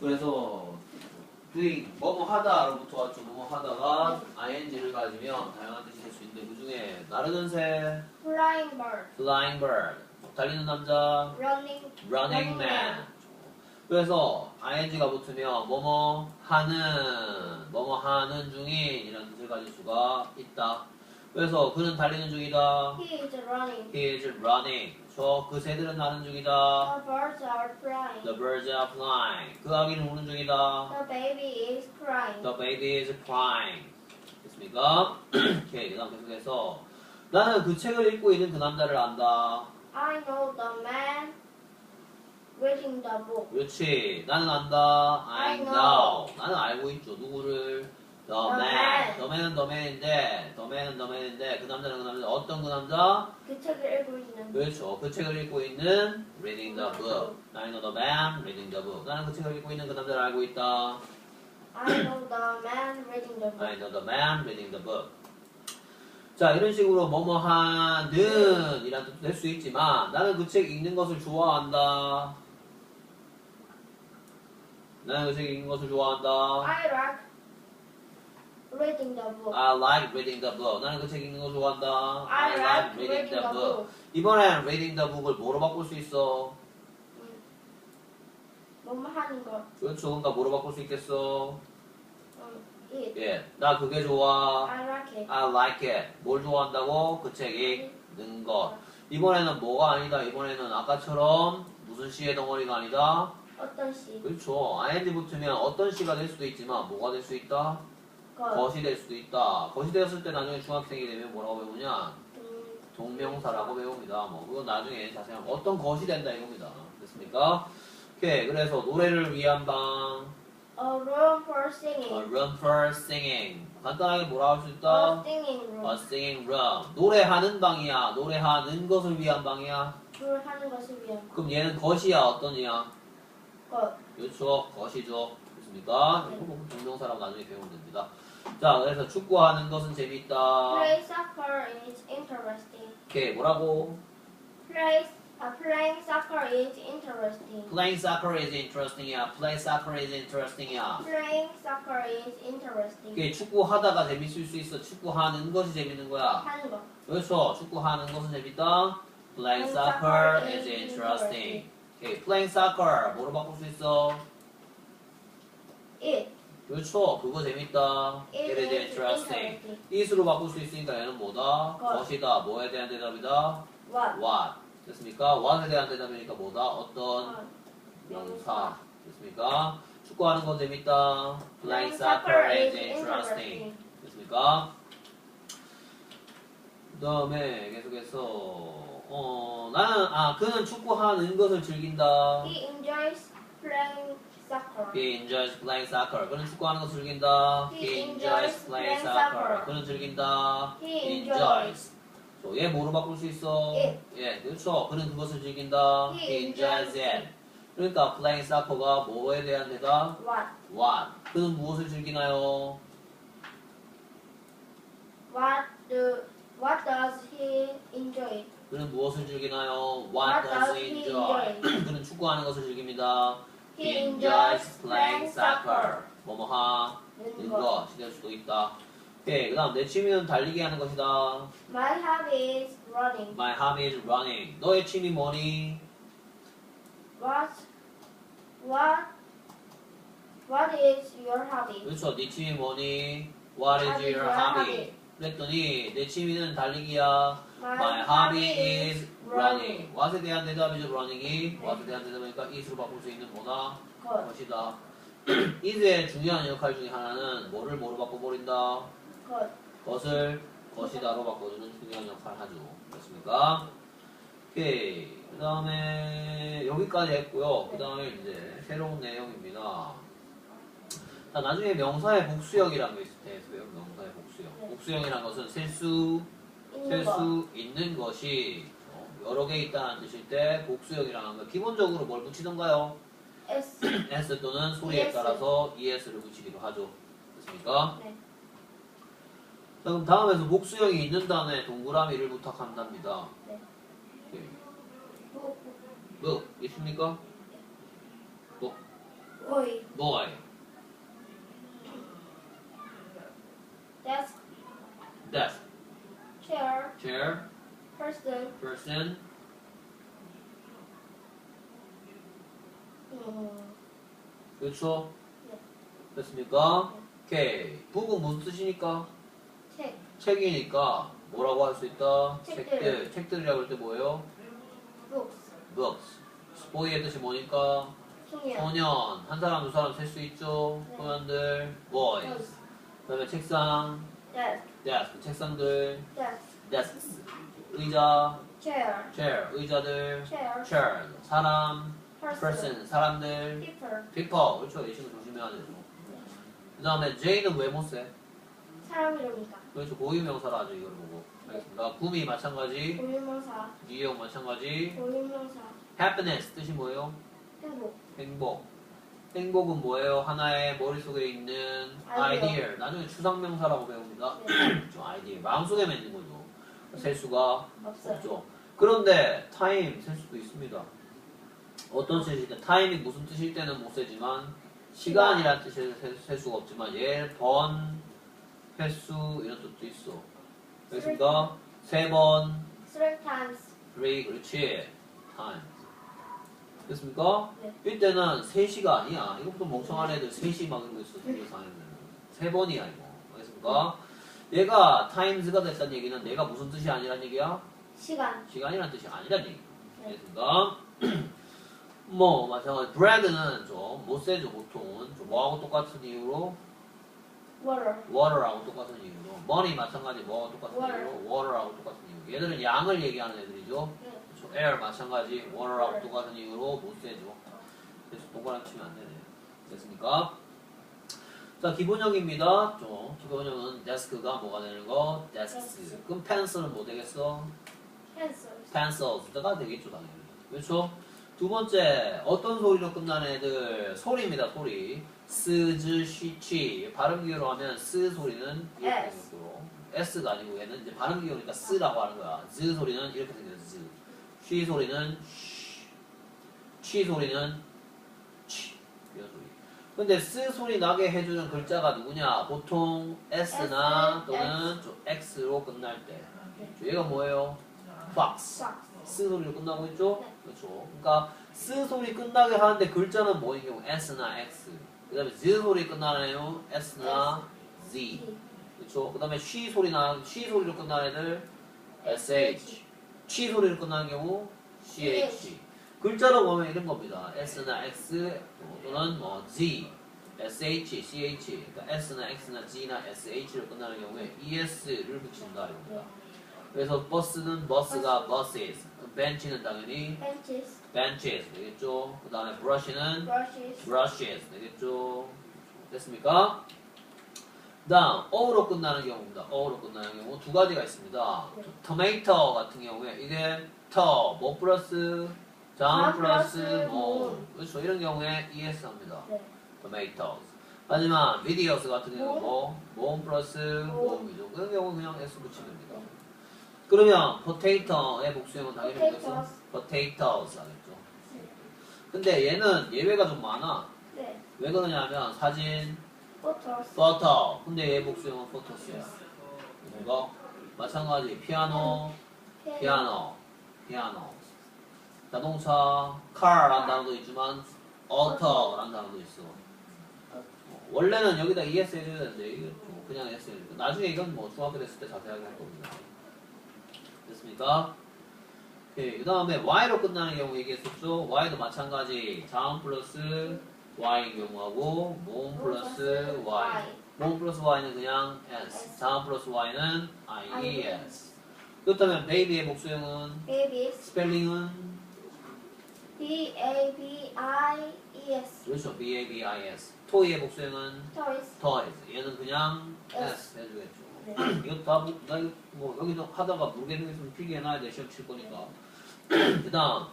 그래서 doing 뭐뭐 하다로부터 왔죠. 뭐뭐 하다가 ing를 가지면 다양한 뜻이 될 수 있는데 그 중에 나르는 새, Flying bird. flying bird, 달리는 남자, Running. running man. 그래서 ing가 붙으면 뭐뭐 하는, 뭐뭐 하는 중인 이라는 뜻을 가질 수가 있다. 그래서 그는 달리는 중이다. He is running. He is running. 저 그 새들은 나는 중이다. The birds are flying. The birds are flying. 그 아기는 우는 중이다. The baby is crying. The baby is crying. 됐습니까? 오케이. 그 다음 계속해서 나는 그 책을 읽고 있는 그 남자를 안다. I know the man reading the book. 그렇지. 나는 안다. I I know. know. 나는 알고 있죠. 누구를? The The man. man. The man은 the man인데, the man은 the man인데, 그 남자는 그 남자. 어떤 그 남자? 그 책을 읽고 있는. 그렇죠. 그 책을 읽고 있는 reading the book. I know the man reading the book. 나는 그 책을 읽고 있는 그 남자를 알고 있다. I know the man reading the book. I know the man reading the book. 자, 이런 식으로 뭐뭐 하는 이란 뜻도 될 수 있지만 나는 그 책 읽는 것을 좋아한다. 나는 그 책 읽는 것을 좋아한다. I like reading the book. I like reading the book. 나는 그 책 읽는 거 좋아한다. I like reading the book. 이번엔 reading the book을 뭐로 바꿀 수 있어? 뭐뭐 하는 거. 그렇죠. 그러니까 뭐로 바꿀 수 있겠어? 음, it. 예, 나 그게 좋아. I like it. I like it. 뭘 좋아한다고? 그 책 읽는 것. 이번에는 뭐가 아니다. 이번에는 아까처럼 무슨 시의 덩어리가 아니다. 어떤 시? 그렇죠. ing 붙으면 어떤 시가 될 수도 있지만 뭐가 될 수 있다? 것. 것이 될 수도 있다. 것이 되었을 때 나중에 중학생이 되면 뭐라고 배우냐? 음, 동명사라고 배웁니다. 뭐 그건 나중에 자세한 어떤 것이 된다 이겁니다. 됐습니까? 오케이. 그래서 노래를 위한 방, A room for a singing. room for singing. 간단하게 뭐라 할수 A 있다? singing A room. singing room. 노래하는 방이야. 노래하는 것을 위한 방이야. 를 하는 것을 위한 그럼 얘는 것이야, 어떤 이야? 것. 그렇죠. 것이죠. 이거 뭐 동명사라고 나중에 배우면 됩니다. 자, 그래서 축구하는 것은 재밌다. Play soccer is interesting. 오케이, 뭐라고? Play, uh, playing soccer is interesting. Playing soccer is interesting이야. Play soccer is interesting이야. Playing soccer is interesting. 오케이, 축구하다가 재밌을 수 있어. 축구하는 것이 재밌는 거야. 하는 것. 그렇죠. 축구하는 것은 재밌다. Playing soccer is interesting. 오케이, playing soccer 뭐로 바꿀 수 있어? It. 그렇죠. 그거 재밌다. It is interesting. it으로 바꿀 수 있으니까 얘는 뭐다? 것. 것이다. 뭐에 대한 대답이다? What? what. 됐습니까? what에 대한 대답이니까 뭐다? 어떤 어, 명사. 됐습니까? 축구하는 건 재밌다. Playing soccer is interesting. 됐습니까? 그 다음에 계속해서 어 나는 아 그는 축구하는 것을 즐긴다. He enjoys playing soccer. He enjoys playing soccer. 그는 축구하는 것을 즐긴다. He enjoys playing soccer. 그는 즐긴다. He enjoys. 저, 얘 뭐로 바꿀 수 있어? It. 예, 그렇죠. 그는 그것을 즐긴다. He enjoys it. 그러니까 playing soccer가 뭐에 대한 대답? What? What. 그는 무엇을 즐기나요? What do? What does he enjoy? 그는 무엇을 즐기나요? What, What does he he enjoy? 그는 축구하는 것을 즐깁니다. He enjoys playing soccer. 뭐뭐 하는 는 것. 것이 될 수도 있다. 오케이. 그 다음 내 취미는 달리기 하는 것이다. My hobby is running. My hobby is running. 너의 취미 뭐니? What? What? What is your hobby? 그렇죠. 네 취미 뭐니? What is your hobby? 그랬더니 내 취미는 달리기야. My, My hobby is running. what에 대한 대답이죠, running이. what에 대한 대답이니까 is로 바꿀 수 있는 뭐다? 것. 것이다. is의 중요한 역할 중에 하나는 뭐를 뭐로 바꿔버린다? 것. 것을 것이다로 바꿔주는 중요한 역할을 하죠. 그렇습니까? 오케이. 그 다음에 여기까지 했고요. 그 다음에 이제 새로운 내용입니다. 자, 나중에 명사의 복수형이라는 게 있을 테고요. 명사의 복수형. 네. 복수형이라는 것은 셀 수, 셀 것. 수 있는 것이 어, 여러 개 있다는 뜻일 때 복수형이라는 거. 기본적으로 뭘 붙이던가요? S. S 또는 소리에 ES. 따라서 ES를 붙이기도 하죠. 됐습니까? 네. 자, 그럼 다음에서 복수형이 있는 다음에 동그라미를 부탁한답니다. 네. 오케이. 부- 뭐 있습니까? 뭐 boy, boy, desk, desk, chair, chair, person, person, 음, 그렇죠? 네. 됐습니까? 오케이. 북은 무슨 뜻이니까? 책, 책이니까 뭐라고 할 수 있다? 책들. 책들. 책들이라고 할 때 뭐예요? books, books. boy의 뜻이 뭐니까? 소년, 소년. 한 사람, 두 사람 셀 수 있죠? 네. 소년들, boys. boys, 그 다음에 책상, desk, desk. 책상들, desk, desks. 의자, chair, chair. 의자들, chair, chair. 사람, person, person. 사람들, people, people. 그렇죠. 이 친구 조심해야 되죠. 그 다음에 J는 왜 못 써? 사람 이름이다. 그렇죠. 고유명사라죠. 이걸 보고. 알겠습니다. 구미 마찬가지, 고유명사, 뉴욕 마찬가지. 고유명사, happiness 뜻이 뭐예요? 행복, 행복. 행복은 뭐예요? 하나의 머릿속에 있는 아이디어. idea. 나중에 추상명사라고 배웁니다. 네, 좀 아이디어. 마음속에 있는 거죠. 셀 수가 없어요. 없죠. 그런데 time 셀 수도 있습니다. 어떤 뜻일 때 time이 무슨 뜻일 때는 못 세지만 시간이라는 뜻을 셀, 셀 수가 없지만 얘 번, 횟수 이런 뜻도 있어. 그렇습니까? 세 번, Three times, three, 그렇지. time. 됐습니까? 네. 이때는 3시가 아니야. 이것부터 멍청한 애들 3시 막 이러고 있어. 세 번이야, 이거. 알겠습니까? 얘가 times가 됐다는 얘기는 내가 무슨 뜻이 아니란 얘기야? 시간, 시간이란 뜻이 아니란 얘기. 네. 알겠습니까? 뭐, 마찬가지. bread는 좀 못 세죠, 보통은. 좀 뭐하고 똑같은 이유로? water, water하고 똑같은 이유로. money 마찬가지 뭐하고 똑같은 water. 이유로? water하고 똑같은 이유. 얘들은 양을 얘기하는 애들이죠. 네, 그렇죠. air 마찬가지 water하고 water. 똑같은 이유로 못 세죠. 그래서 동그랗게 치면 안 되네. 됐습니까? 자, 기본형입니다. 좀 기본형은 desk가 뭐가 되는 거? desk. 그럼 pencil은 뭐 되겠어? pencils, pencil 숫자가 되겠죠, 당연히. 그렇죠? 두 번째, 어떤 소리로 끝나는 애들? 소리입니다, 소리. 스, 즈, 쉬, 취. 발음 기호로 하면 스 소리는 이렇게. 생겼고, S가 아니고 얘는 이제 발음 기호니까 스라고 하는 거야. 즈 소리는 이렇게 생겼어, 즈. 쉬 소리는 쉬. 취 소리는. 근데 스 소리 나게 해주는 글자가 누구냐? 보통 S나 또는 좀 X로 끝날 때. 얘가 뭐예요? fox. 스 소리로 끝나고 있죠? 네. 그렇죠. 그러니까 스 소리 끝나게 하는데 글자는 뭐인 경우 S나 X. 그 다음에 Z 소리 끝나는 애요 S나 Z. 그렇죠. 그 다음에 쉬 소리 나, 쉬 소리로 끝나는 애들 SH. 취 소리로 끝나는 경우 CH. 글자로 보면 이런 겁니다. S나 X 또는 뭐 Z, SH, CH. 그러니까 S나 X나 G나 SH로 끝나는 경우에 ES를 붙인다 이겁니다. 그래서 버스는 버스가 buses, 벤치는 당연히 benches, benches 되겠죠. 그 다음에 brush는 brushes, brushes 되겠죠. 됐습니까? 다음 어로 끝나는 경우입니다. 어로 끝나는 경우 두 가지가 있습니다. 네. tomato 같은 경우에 이게 터, 뭐 플러스 장장 플러스 플러스 뭐 뭐. 그렇죠. 이런 경우에 es 합니다. 네, tomatoes. 하지만 videos 같은 경우 뭐. 뭐, 몸 플러스 뭐. 몸이죠. 그런 경우 그냥 s 붙이면 됩니다. 그러면 potato의 복수형은 당연히 뭐겠어? Potatoes. 하겠죠. 근데 얘는 예외가 좀 많아. 네, 왜 그러냐면 사진, photos, photo. 근데 얘 복수형은 photos야. 이거 마찬가지 피아노, pen, 피아노, 피아노. 자동차, car라는 단어도 있지만 auto라는 단어도 있어. 어, 원래는 여기다 ES 해줘야 되는데 그냥 ES 해줘. 나중에 이건 뭐 중학교 됐을 때 자세하게 할 겁니다. 됐습니까? 오케이. 그 다음에 Y로 끝나는 경우 얘기했었죠. Y도 마찬가지. 자음 플러스 Y인 경우하고 몸 플러스 Y. 몸 플러스 Y는 그냥 S. 자음 플러스 Y는 IES. 그렇다면 baby의 복수형은 babies, 스펠링은 B A B I E S, 그렇죠. B-A-B-I-S. toy의 복수형은 toys, toys. 얘는 그냥 S. S 해주겠죠. 네, 이거 다, 뭐- 나 이거 뭐, 여기서 하다가 모르겠는 게 있으면 필기해놔야 돼. 시험 칠 거니까. 그 다음,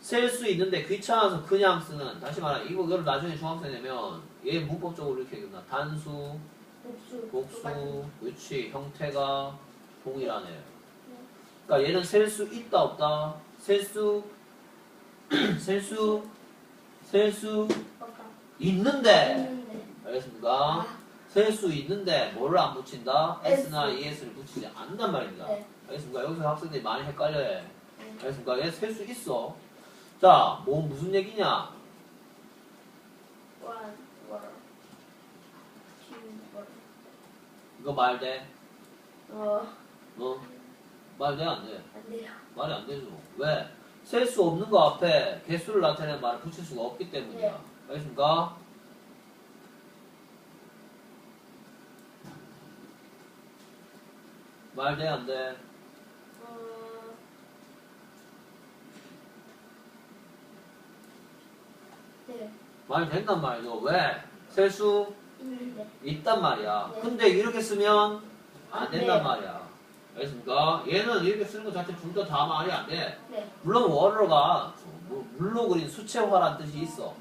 셀수 있는데 귀찮아서 그냥 쓰는, 다시 말해, 이거, 이걸 나중에 중학생 되면, 얘 문법적으로 이렇게 끝나. 단수, 복수, 복수. 위치, 형태가 동일하네요. 그러니까 얘는 셀 수 있다, 없다? 셀 수, 셀 수, 셀 수, 있는데. 알겠습니까? 아, 셀수 있는데 뭐를 안 붙인다? S나. ES를 붙이지 않는단 말입니다. 네. 알겠습니까? 여기서 학생들이 많이 헷갈려해. 네. 알겠습니까? 얘 셀 수 있어. 자, 뭐 무슨 얘기냐? 이거 말 돼? 어, 어? 말 돼? 안 돼? 안 돼요. 말이 안 되죠. 왜? 셀 수 없는 거 앞에 개수를 나타내는 말을 붙일 수가 없기 때문이야. 네. 알겠습니까? 말 돼? 안 돼? 어, 네. 말 된단 말이죠. 왜? 셀수 있는데. 있단 말이야. 네. 근데 이렇게 쓰면 안안 된단 돼요. 말이야. 알겠습니까? 얘는 이렇게 쓰는 것 자체 둘 다 다 말이 안 돼. 네. 물론 워러가 물로 그린 수채화란 뜻이 있어.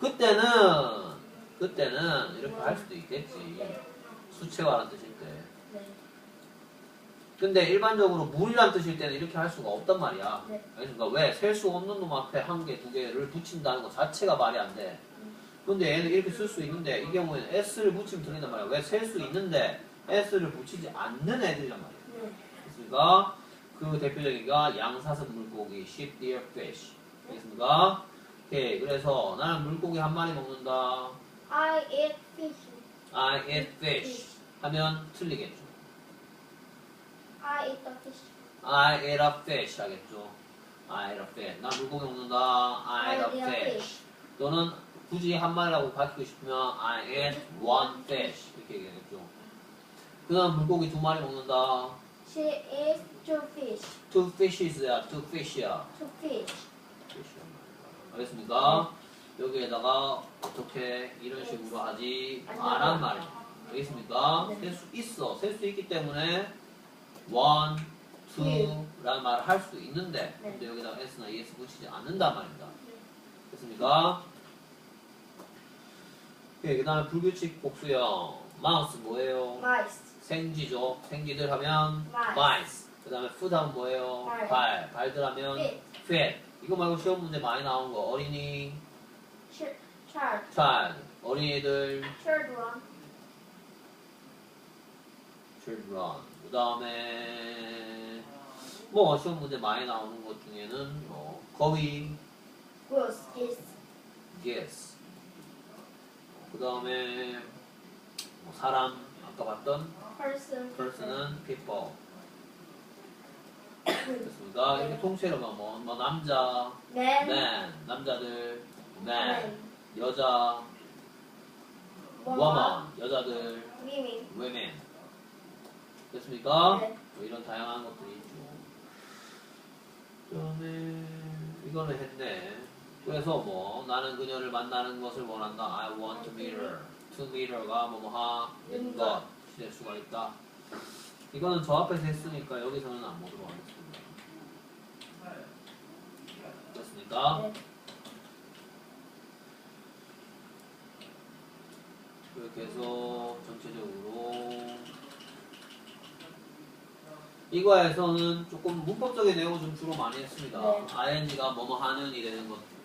그때는 그때는 이렇게 할 수도 있겠지. 네. 수채화란 뜻일 때. 네. 근데 일반적으로 물이란 뜻일 때는 이렇게 할 수가 없단 말이야. 네. 그러니까 왜 셀 수 없는 놈 앞에 한 개, 두 개를 붙인다는 것 자체가 말이 안 돼. 근데 얘는 이렇게 쓸 수 있는데 이 경우에는 s를 붙이면 틀린단 말이야. 왜 셀 수 있는데 s를 붙이지 않는 애들이란 말이야. 네. 됐습니까? 그 대표적인가 양사슴 물고기, sheep, deer, fish. 알겠습니까? 오케이. 그래서 나는 물고기 한 마리 먹는다. I eat fish. I eat fish. 하면 틀리겠죠. I eat the fish. I ate a fish 하겠죠. I ate a fish. 나 물고기 먹는다. I ate a fish. 또는 굳이 한 마리라고 밝히고 싶으면 I ate one fish. 이렇게 얘기하겠죠. 그 다음 물고기 두 마리 먹는다. She eats two fish. Two fishes야, two fish야. Two fish. 알겠습니까? 여기에다가 어떻게 이런 식으로 하지 말란 말이야. 알겠습니까? 네. 셀수 있어. 셀 수 있기 때문에 one, two라는 말을 할 수 있는데 네. 근데 여기다가 s나 es 붙이지 않는단 말입니다. 됐습니까? 그 다음에 불규칙 복수형 마우스 뭐예요? Mice. 생쥐죠. 생쥐들 하면 Mice. 그 다음에 foot 하면 뭐예요? 발. 발. 발들 하면 feet. 이거 말고 시험 문제 많이 나온 거 어린이, Ch- Child. child. 어린이들, Children. children. 그 다음에 뭐 시험 문제 많이 나오는 것 중에는 뭐 거위, Goose. Geese. yes. 그 다음에 뭐 사람 아까 봤던 Person. person은 people. 됐습니다. 이렇게 통째로 뭐, 뭐 남자, Man. man, 남자들, man. 여자, woman, 여자들, Women. women. 됐습니까? 네. 뭐 이런 다양한 것들이 있죠. 그다음에 이거는 했네. 그래서 뭐 나는 그녀를 만나는 것을 원한다. I want to meet her. To meet her가 뭐뭐하 는 것. 될 수가 있다. 이거는 저 앞에서 했으니까 여기서는 안 보도록 하겠습니다. 됐습니까? 네. 이렇게 해서 전체적으로 이거에서는 조금 문법적인 내용을 좀 주로 많이 했습니다. 네. ing가 뭐뭐 하는이 되는 것